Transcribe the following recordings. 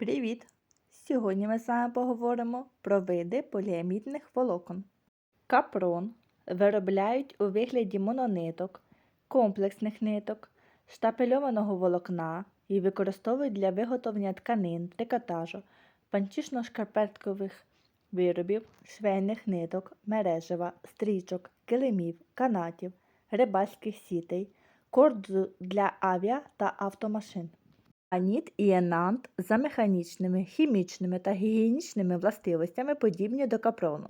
Привіт! Сьогодні ми з вами поговоримо про види поліамідних волокон. Капрон виробляють у вигляді монониток, комплексних ниток, штапельованого волокна і використовують для виготовлення тканин, трикотажу, панчішно-шкарпеткових виробів, швейних ниток, мережева, стрічок, килимів, канатів, рибальських сітей, кордзу для авіа та автомашин. Аніт і енант за механічними, хімічними та гігієнічними властивостями подібні до капрону.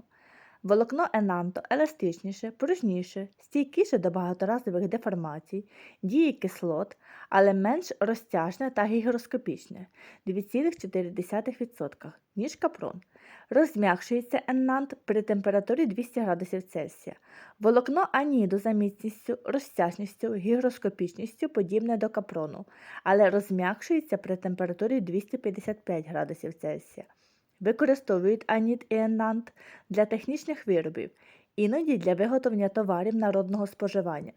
Волокно енанту еластичніше, пружніше, стійкіше до багаторазових деформацій, дії кислот, але менш розтяжне та гігроскопічне 2,4%, ніж капрон. Розм'якшується енант при температурі 200 градусів Цельсія. Волокно аніду за міцністю, розтяжністю, гігроскопічністю подібне до капрону, але розм'якшується при температурі 255 градусів Цельсія. Використовують аніт і енант для технічних виробів, іноді для виготовлення товарів народного споживання.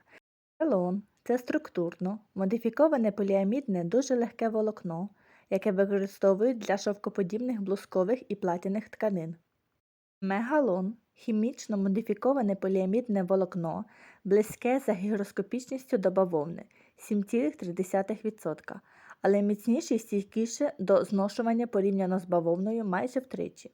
Елон це структурно, модифіковане поліамідне дуже легке волокно, яке використовують для шовкоподібних блузкових і платяних тканин. Мегалон хімічно модифіковане поліамідне волокно, близьке за гігроскопічністю до бавовни 7,3%, але міцніше і стійкіше до зношування порівняно з бавовною майже втричі.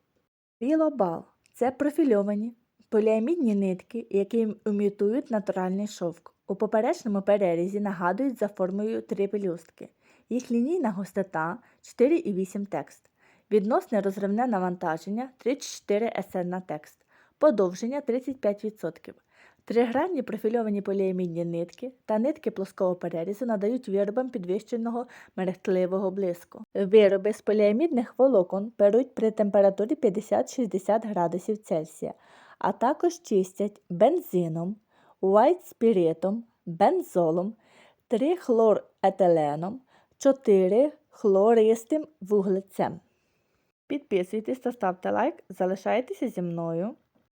Білобал це профільовані поліамідні нитки, які імітують натуральний шовк. У поперечному перерізі нагадують за формою три пелюстки. Їх лінійна густота 4,8 текст. Відносне розривне навантаження 34 СН на текст. Подовження 35%. Тригранні профільовані поліамідні нитки та нитки плоского перерізу надають виробам підвищеного мерехтливого блиску. Вироби з поліамідних волокон перуть при температурі 50-60 градусів Цельсія, а також чистять бензином, уайт-спіритом, бензолом, 3-хлоретиленом, 4-хлористим вуглецем. Підписуйтесь та ставте лайк, залишайтеся зі мною.